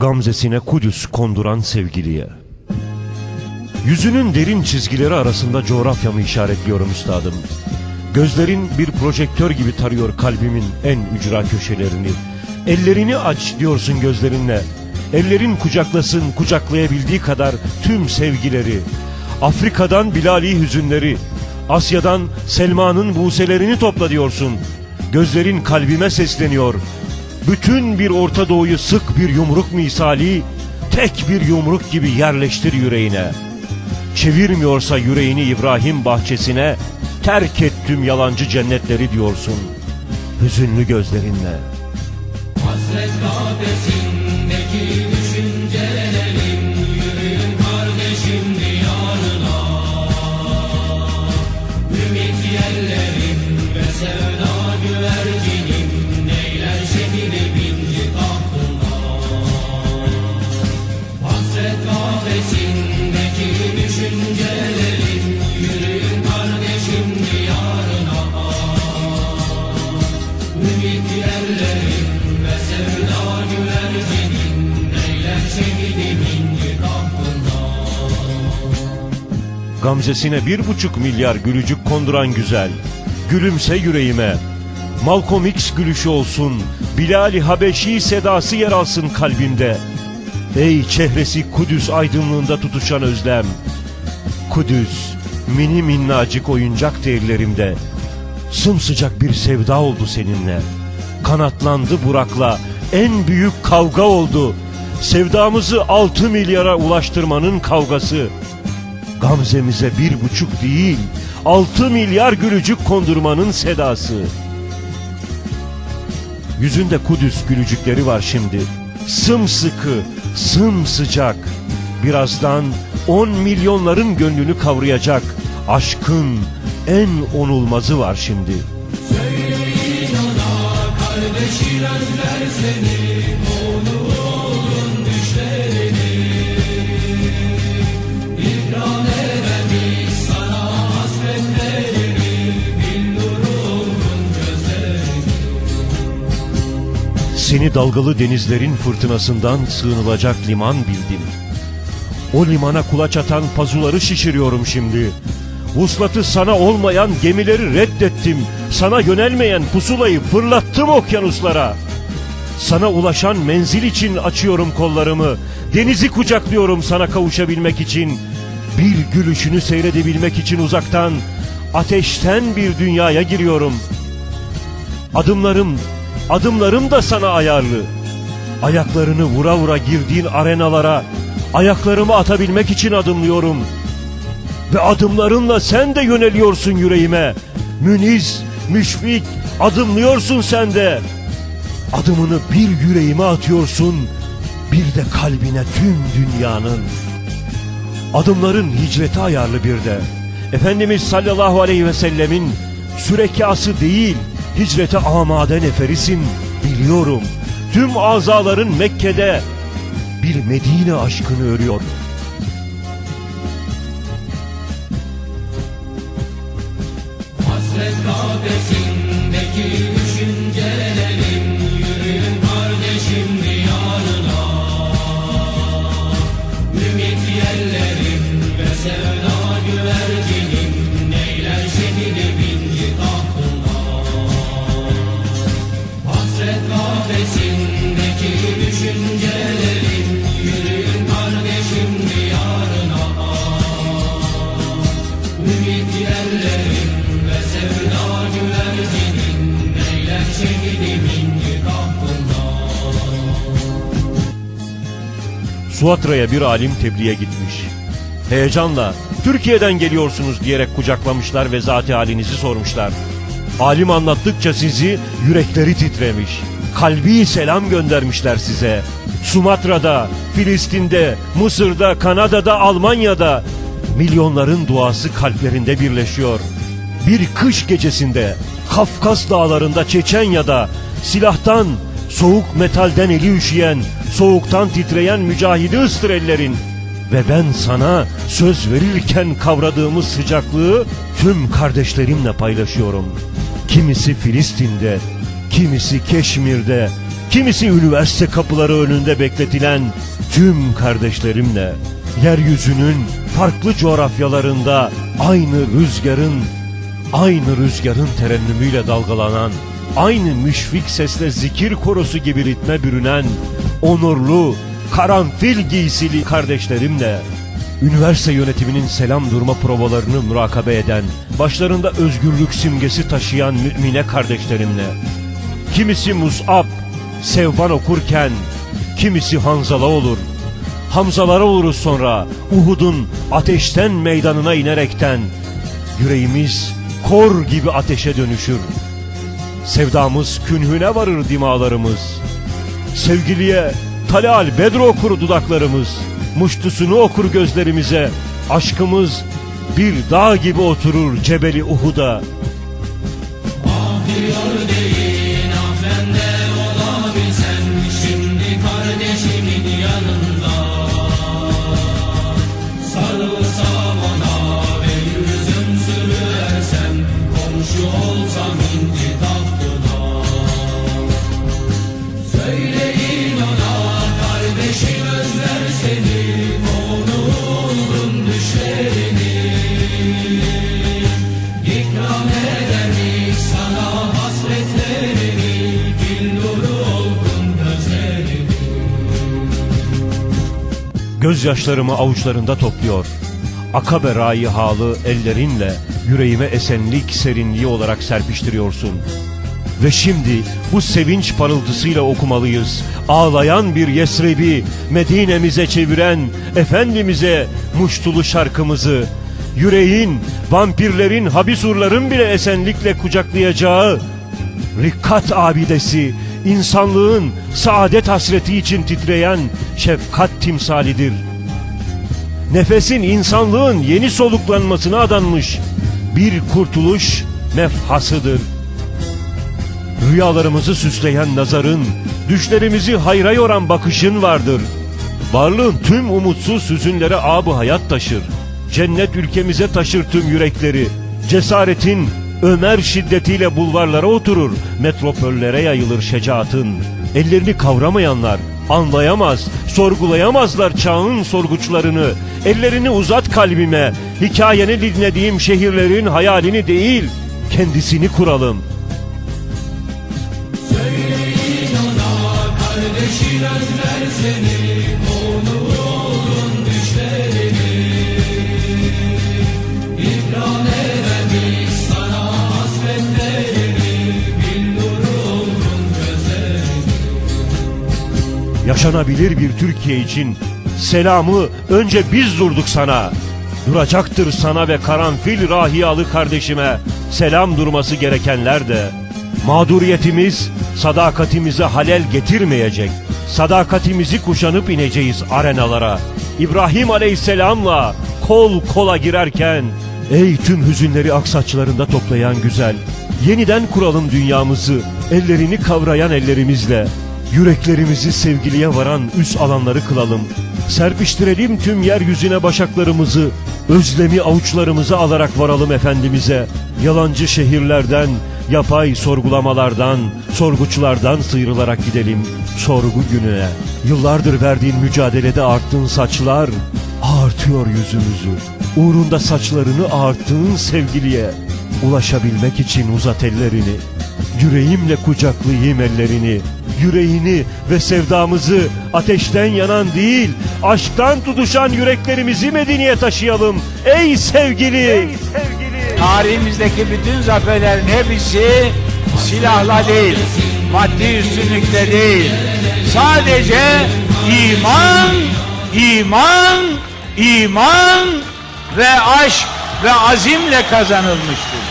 Gamzesine Kudüs konduran sevgiliye. Yüzünün derin çizgileri arasında coğrafyamı işaretliyorum üstadım. Gözlerin bir projektör gibi tarıyor kalbimin en ücra köşelerini. Ellerini aç diyorsun gözlerinle. Ellerin kucaklasın kucaklayabildiği kadar tüm sevgileri. Afrika'dan Bilali hüzünleri. Asya'dan Selma'nın buselerini topla diyorsun. Gözlerin kalbime sesleniyor. Bütün bir Orta Doğu'yu sık bir yumruk misali, tek bir yumruk gibi yerleştir yüreğine. Çevirmiyorsa yüreğini İbrahim bahçesine, terk et tüm yalancı cennetleri diyorsun. Hüzünlü gözlerinle. Hasret kafesindeki Gamzesine bir buçuk milyar gülücük konduran güzel. Gülümse yüreğime. Malcolm X gülüşü olsun. Bilal-i Habeşi sedası yer alsın kalbimde. Ey çehresi Kudüs aydınlığında tutuşan özlem. Kudüs, mini minnacık oyuncak ellerimde. Sımsıcak bir sevda oldu seninle. Kanatlandı Burak'la. En büyük kavga oldu. Sevdamızı altı milyara ulaştırmanın kavgası. Gamzemize bir buçuk değil, altı milyar gülücük kondurmanın sedası. Yüzünde Kudüs gülücükleri var şimdi. Sımsıkı, sımsıcak. Birazdan on milyonların gönlünü kavrayacak aşkın en onulmazı var şimdi. Söyleyin ona kardeşin özler seni Seni dalgalı denizlerin fırtınasından sığınılacak liman bildim. O limana kulaç atan pazuları şişiriyorum şimdi. Vuslatı sana olmayan gemileri reddettim. Sana yönelmeyen pusulayı fırlattım okyanuslara. Sana ulaşan menzil için açıyorum kollarımı. Denizi kucaklıyorum sana kavuşabilmek için. Bir gülüşünü seyredebilmek için uzaktan, ateşten bir dünyaya giriyorum. Adımlarım, adımlarım da sana ayarlı. Ayaklarını vura vura girdiğin arenalara ayaklarımı atabilmek için adımlıyorum. Ve adımlarınla sen de yöneliyorsun yüreğime. Müniz, müşfik, adımlıyorsun sen de. Adımını bir yüreğime atıyorsun, bir de kalbine tüm dünyanın. Adımların hicrete ayarlı bir de. Efendimiz sallallahu aleyhi ve sellemin sürekası değil, hicrete amade neferisin, biliyorum. Tüm azaların Mekke'de bir Medine aşkını örüyor. Hasret kafesindeki Suatra'ya bir alim tebliğe gitmiş. Heyecanla Türkiye'den geliyorsunuz diyerek kucaklamışlar ve zati halinizi sormuşlar. Alim anlattıkça sizi yürekleri titremiş. Kalbi selam göndermişler size. Sumatra'da, Filistin'de, Mısır'da, Kanada'da, Almanya'da milyonların duası kalplerinde birleşiyor. Bir kış gecesinde Kafkas dağlarında Çeçenya'da silahtan, soğuk metalden eli üşüyen, soğuktan titreyen mücahidi ıstır. Ve ben sana söz verirken kavradığımız sıcaklığı tüm kardeşlerimle paylaşıyorum. Kimisi Filistin'de, kimisi Keşmir'de, kimisi üniversite kapıları önünde bekletilen tüm kardeşlerimle, yeryüzünün farklı coğrafyalarında aynı rüzgarın, aynı rüzgarın terennümüyle dalgalanan, aynı müşfik sesle zikir korosu gibi ritme bürünen, onurlu, karanfil giysili kardeşlerimle, üniversite yönetiminin selam durma provalarını mürakabe eden, başlarında özgürlük simgesi taşıyan mümine kardeşlerimle, kimisi Mus'ab, Sevban okurken, kimisi Hanzala olur. Hamzalara oluruz sonra Uhud'un ateşten meydanına inerekten. Yüreğimiz kor gibi ateşe dönüşür. Sevdamız künhüne varır dimalarımız. Sevgiliye Talal Bedro okur dudaklarımız. Muştusunu okur gözlerimize. Aşkımız bir dağ gibi oturur Cebeli Uhud'a. Gözyaşlarımı avuçlarında topluyor. Akabe raihalı ellerinle yüreğime esenlik serinliği olarak serpiştiriyorsun. Ve şimdi bu sevinç parıltısıyla okumalıyız. Ağlayan bir Yesrib'i Medine'mize çeviren Efendimiz'e muştulu şarkımızı. Yüreğin, vampirlerin, habisurların bile esenlikle kucaklayacağı Rikkat abidesi, insanlığın saadet hasreti için titreyen şefkat timsalidir. Nefesin insanlığın yeni soluklanmasına adanmış bir kurtuluş mefhasıdır. Rüyalarımızı süsleyen nazarın, düşlerimizi hayra yoran bakışın vardır. Varlığın tüm umutsuz hüzünlere abı hayat taşır. Cennet ülkemize taşır tüm yürekleri. Cesaretin Ömer şiddetiyle bulvarlara oturur. Metropollere yayılır şecaatın. Ellerini kavramayanlar anlayamaz, sorgulayamazlar çağın sorguçlarını. Ellerini uzat kalbime. Hikayeni dinlediğim şehirlerin hayalini değil, kendisini kuralım. Söyleyin ona kardeşin özler seni Yaşanabilir bir Türkiye için selamı önce biz durduk sana. Duracaktır sana ve karanfil rahiyalı kardeşime selam durması gerekenler de. Mağduriyetimiz sadakatimize halel getirmeyecek. Sadakatimizi kuşanıp ineceğiz arenalara. İbrahim Aleyhisselam'la kol kola girerken Ey tüm hüzünleri aksaçlarında toplayan güzel Yeniden kuralım dünyamızı Ellerini kavrayan ellerimizle Yüreklerimizi sevgiliye varan üst alanları kılalım. Serpiştirelim tüm yeryüzüne başaklarımızı. Özlemi avuçlarımıza alarak varalım Efendimiz'e. Yalancı şehirlerden, yapay sorgulamalardan, sorguçlardan sıyrılarak gidelim sorgu gününe. Yıllardır verdiğin mücadelede arttığın saçlar ağartıyor yüzümüzü. Uğrunda saçlarını ağarttığın sevgiliye ulaşabilmek için uzat ellerini. Yüreğimle kucaklayayım ellerini. Yüreğini ve sevdamızı ateşten yanan değil, aşktan tutuşan yüreklerimizi Medine'ye taşıyalım. Ey sevgili! Tarihimizdeki bütün zaferlerin hepsi silahla değil, maddi üstünlükle değil. Sadece iman, iman, iman ve aşk ve azimle kazanılmıştır.